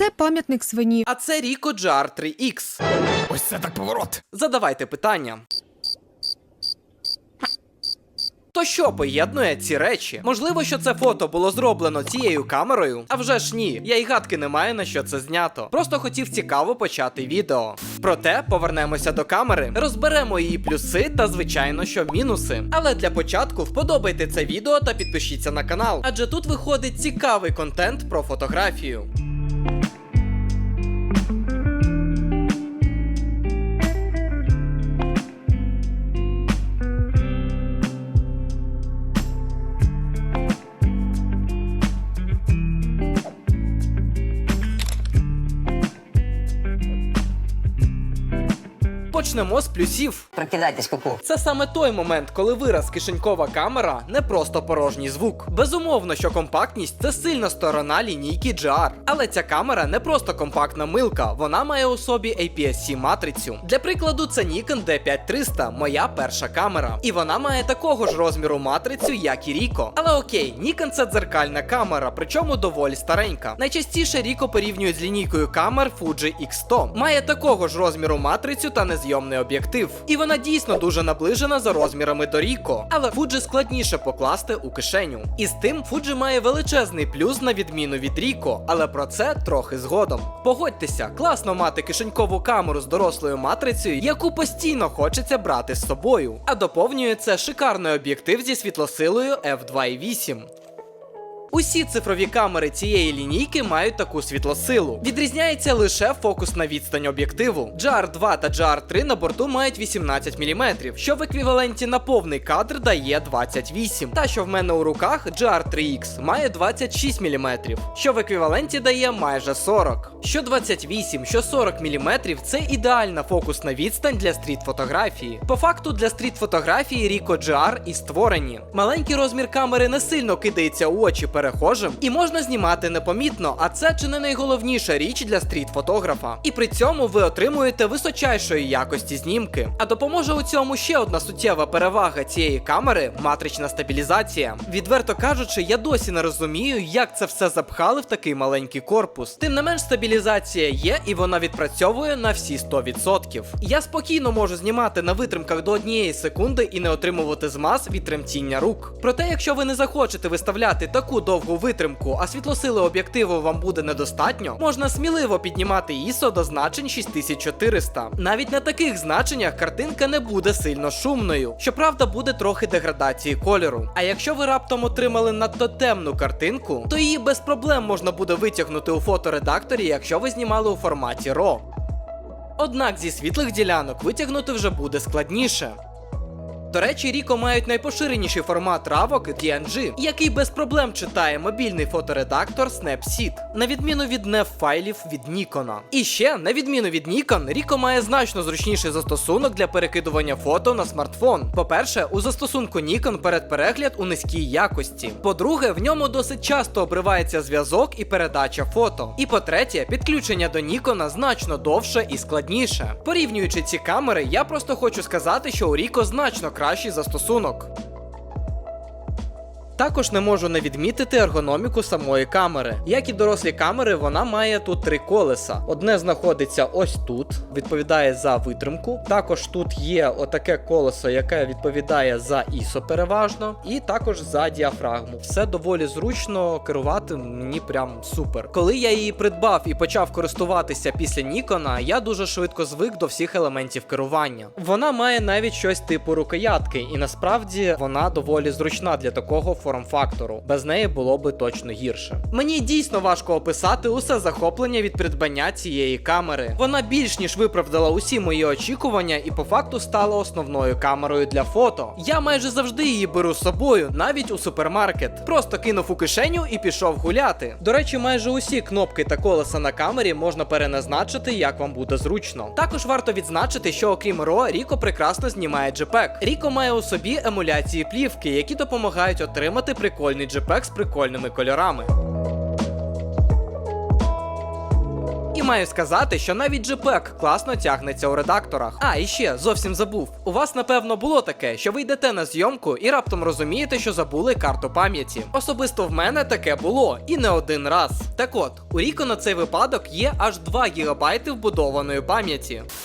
це пам'ятник свині. А це Rico GR3X. Ось це так поворот. Задавайте питання. То що поєднує ці речі? Можливо, що це фото було зроблено цією камерою? А вже ж ні, я й гадки не маю на що це знято. Просто хотів цікаво почати відео. Проте повернемося до камери, розберемо її плюси та, звичайно, що мінуси. Але для початку вподобайте це відео та підпишіться на канал, адже тут виходить цікавий контент про фотографію. Почнемо з плюсів. Прокидайтесь, куку. Це саме той момент, коли вираз кишенькова камера не просто порожній звук. Безумовно, що компактність це сильна сторона лінійки GR. Але ця камера не просто компактна милка, вона має у собі APS-C матрицю. Для прикладу, це Nikon D5300, моя перша камера. І вона має такого ж розміру матрицю, як і Ricoh. Але окей, Nikon це дзеркальна камера, причому доволі старенька. Найчастіше Ricoh порівнюють з лінійкою камер Fuji X100. Має такого ж розміру матрицю та незйомний об'єктив. І вона дійсно дуже наближена за розмірами до Ricoh. Але Fuji складніше покласти у кишеню. І з тим Fuji має величезний плюс на відміну від Ricoh, але про це трохи згодом. Погодьтеся, класно мати кишенькову камеру з дорослою матрицею, яку постійно хочеться брати з собою. А доповнює це шикарний об'єктив зі світлосилою f2.8. Усі цифрові камери цієї лінійки мають таку світлосилу. Відрізняється лише фокусна відстань об'єктиву. GR2 та GR3 на борту мають 18 мм, що в еквіваленті на повний кадр дає 28. Та що в мене у руках GR3X має 26 мм, що в еквіваленті дає майже 40. Що 28, що 40 мм це ідеальна фокусна відстань для стріт-фотографії. По факту для стріт-фотографії Ricoh GR і створені. Маленький розмір камери не сильно кидається у очі перехожим і можна знімати непомітно, а це чи не найголовніша річ для стріт-фотографа. І при цьому ви отримуєте височайшої якості знімки. А допоможе у цьому ще одна суттєва перевага цієї камери матрична стабілізація. Відверто кажучи, я досі не розумію, як це все запхали в такий маленький корпус. Тим не менш, стабілізація є і вона відпрацьовує на всі 100%. Я спокійно можу знімати на витримках до однієї секунди і не отримувати змаз від тремтіння рук. Проте, якщо ви не захочете виставляти таку довгу витримку, а світлосили об'єктиву вам буде недостатньо, можна сміливо піднімати ISO до значень 6400. Навіть на таких значеннях картинка не буде сильно шумною. Щоправда, буде трохи деградації кольору. А якщо ви раптом отримали надто темну картинку, то її без проблем можна буде витягнути у фоторедакторі, якщо ви знімали у форматі RAW. Однак зі світлих ділянок витягнути вже буде складніше. До речі, Ріко мають найпоширеніший формат равок DNG, який без проблем читає мобільний фоторедактор Snapseed, на відміну від NEF файлів від Nikon. І ще, на відміну від Nikon, Ріко має значно зручніший застосунок для перекидування фото на смартфон. По-перше, у застосунку Nikon передперегляд у низькій якості. По-друге, в ньому досить часто обривається зв'язок і передача фото. І по-третє, підключення до Nikon значно довше і складніше. Порівнюючи ці камери, я просто хочу сказати, що у Ріко значно кращий застосунок. Також не можу не відмітити ергономіку самої камери. Як і дорослі камери, вона має тут три колеса. Одне знаходиться ось тут, відповідає за витримку. Також тут є отаке колесо, яке відповідає за ISO переважно, і також за діафрагму. Все доволі зручно керувати мені прям супер. Коли я її придбав і почав користуватися після Нікона, я дуже швидко звик до всіх елементів керування. Вона має навіть щось типу рукоятки, і насправді вона доволі зручна для такого форм-фактору. Без неї було би точно гірше. Мені дійсно важко описати усе захоплення від придбання цієї камери. Вона більш ніж виправдала усі мої очікування і по факту стала основною камерою для фото. Я майже завжди її беру з собою, навіть у супермаркет. Просто кинув у кишеню і пішов гуляти. До речі, майже усі кнопки та колеса на камері можна переназначити, як вам буде зручно. Також варто відзначити, що окрім RAW, Ріко прекрасно знімає JPEG. Ріко має у собі емуляції плівки, які допомагають отримати прикольний JPEG з прикольними кольорами. І маю сказати, що навіть JPEG класно тягнеться у редакторах. А, і ще зовсім забув. У вас напевно було таке, що ви йдете на зйомку і раптом розумієте, що забули карту пам'яті. Особисто в мене таке було і не один раз. Так от, у Ріко на цей випадок є аж 2 ГБ вбудованої пам'яті.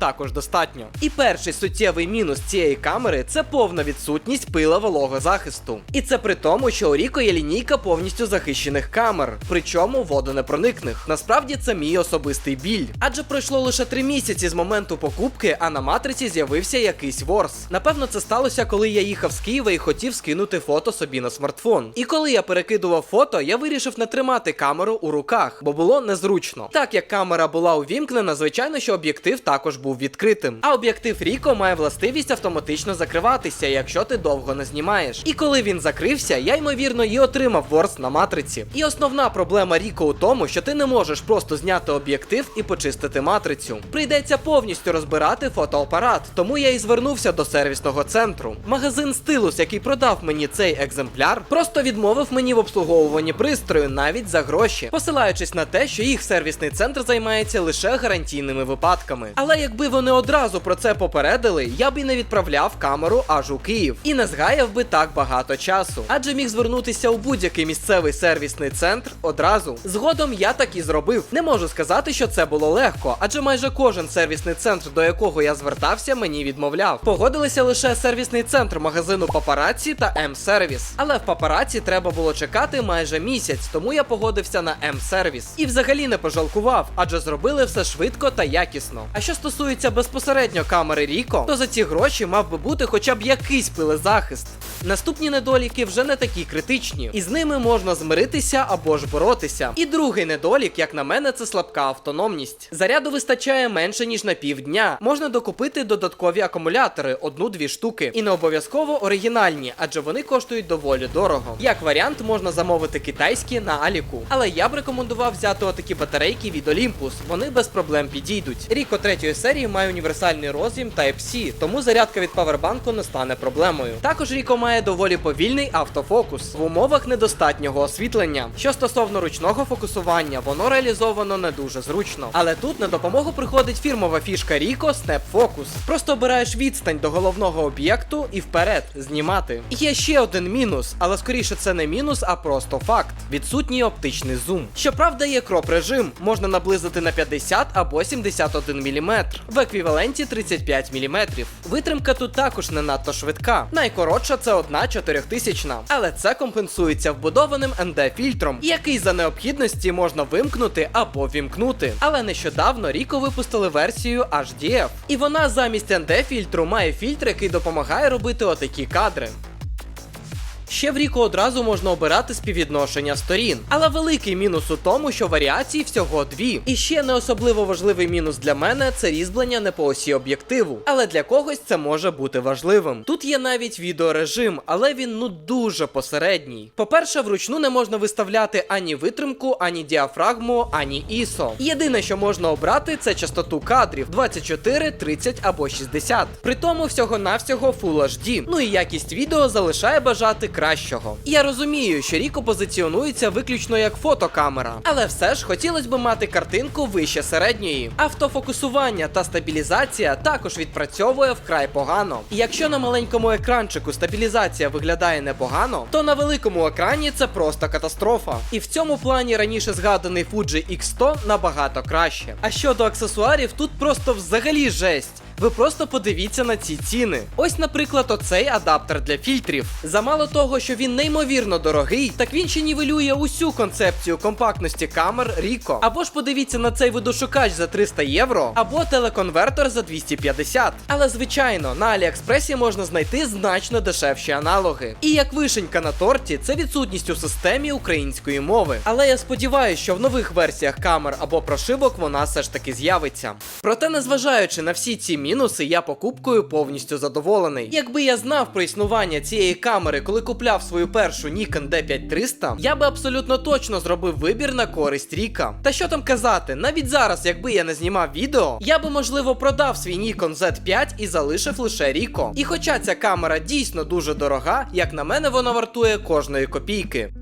також достатньо. І перший суттєвий мінус цієї камери це повна відсутність пила вологозахисту. І це при тому, що у Ріко є лінійка повністю захищених камер, причому водонепроникних. Насправді це мій особистий біль. Адже пройшло лише три місяці з моменту покупки, а на матриці з'явився якийсь ворс. Напевно, це сталося, коли я їхав з Києва і хотів скинути фото собі на смартфон. І коли я перекидував фото, я вирішив не тримати камеру у руках, бо було незручно. Так як камера була увімкнена, звичайно, що об'єктив також був відкритим. А об'єктив Ріко має властивість автоматично закриватися, якщо ти довго не знімаєш. І коли він закрився, я ймовірно і отримав ворс на матриці. І основна проблема Ріко у тому, що ти не можеш просто зняти об'єктив і почистити матрицю. Прийдеться повністю розбирати фотоапарат, тому я і звернувся до сервісного центру. Магазин Стилус, який продав мені цей екземпляр, просто відмовив мені в обслуговуванні пристрою навіть за гроші, посилаючись на те, що їх сервісний центр займається лише гарантійними випадками. Але якби вони одразу про це попередили, я б і не відправляв камеру аж у Київ і не згаяв би так багато часу, адже міг звернутися у будь-який місцевий сервісний центр одразу. Згодом я так і зробив. Не можу сказати, що це було легко, адже майже кожен сервісний центр, до якого я звертався, мені відмовляв. Погодилися лише сервісний центр магазину Папараці та М-сервіс. Але в папараці треба було чекати майже місяць, тому я погодився на М-сервіс. І взагалі не пожалкував, адже зробили все швидко та якісно. А що стосується безпосередньо камери Ріко, то за ці гроші мав би бути хоча б якийсь пилезахист. Наступні недоліки вже не такі критичні, і з ними можна змиритися або ж боротися. І другий недолік, як на мене, це слабка автономність. Заряду вистачає менше ніж на півдня. Можна докупити додаткові акумулятори, одну-дві штуки, і не обов'язково оригінальні, адже вони коштують доволі дорого. Як варіант, можна замовити китайські на Аліку. Але я б рекомендував взяти отакі батарейки від Olympus, вони без проблем підійдуть. Ріко третьої серії має універсальний роз'єм Type-C, тому зарядка від павербанку не стане проблемою. Також Ріко має доволі повільний автофокус в умовах недостатнього освітлення. Що стосовно ручного фокусування, воно реалізовано не дуже зручно. Але тут на допомогу приходить фірмова фішка Rico Snap Focus. Просто обираєш відстань до головного об'єкту і вперед знімати. Є ще один мінус, але скоріше це не мінус, а просто факт: відсутній оптичний зум. Щоправда, є кроп режим, можна наблизити на 50 або 71 мм, в еквіваленті 35 мм. Витримка тут також не надто швидка. Найкоротша це одна чотирьохтисячна, але це компенсується вбудованим ND-фільтром, який за необхідності можна вимкнути або вімкнути. Але нещодавно Rico випустили версію HDF, і вона замість ND-фільтру має фільтр, який допомагає робити отакі кадри. Ще в Ріко одразу можна обирати співвідношення сторін, але великий мінус у тому, що варіацій всього дві. І ще не особливо важливий мінус для мене це різьблення не по осі об'єктиву. Але для когось це може бути важливим. Тут є навіть відеорежим, але він ну дуже посередній. По-перше, вручну не можна виставляти ані витримку, ані діафрагму, ані ISO. Єдине, що можна обрати, це частоту кадрів 24, 30 або 60. При тому всього-навсього Full HD. Ну і якість відео залишає бажати кращого. Я розумію, що Ріко позиціонується виключно як фотокамера, але все ж хотілося б мати картинку вище середньої. Автофокусування та стабілізація також відпрацьовує вкрай погано. І якщо на маленькому екранчику стабілізація виглядає непогано, то на великому екрані це просто катастрофа. І в цьому плані раніше згаданий Fuji X100 набагато краще. А щодо аксесуарів, тут просто взагалі жесть. Ви просто подивіться на ці ціни. Ось, наприклад, оцей адаптер для фільтрів. Замало того, що він неймовірно дорогий, так він ще нівелює усю концепцію компактності камер Ricoh. Або ж подивіться на цей видошукач за 300 євро, або телеконвертер за 250. Але звичайно, на Аліекспресі можна знайти значно дешевші аналоги. І як вишенька на торті, це відсутність у системі української мови. Але я сподіваюся, що в нових версіях камер або прошивок вона все ж таки з'явиться. Проте, незважаючи на всі ці мінуси, я покупкою повністю задоволений. Якби я знав про існування цієї камери, коли купляв свою першу Nikon D5300, я би абсолютно точно зробив вибір на користь Ріка. Та що там казати, навіть зараз, якби я не знімав відео, я би можливо продав свій Nikon Z5 і залишив лише Ріко. І хоча ця камера дійсно дуже дорога, як на мене, вона вартує кожної копійки.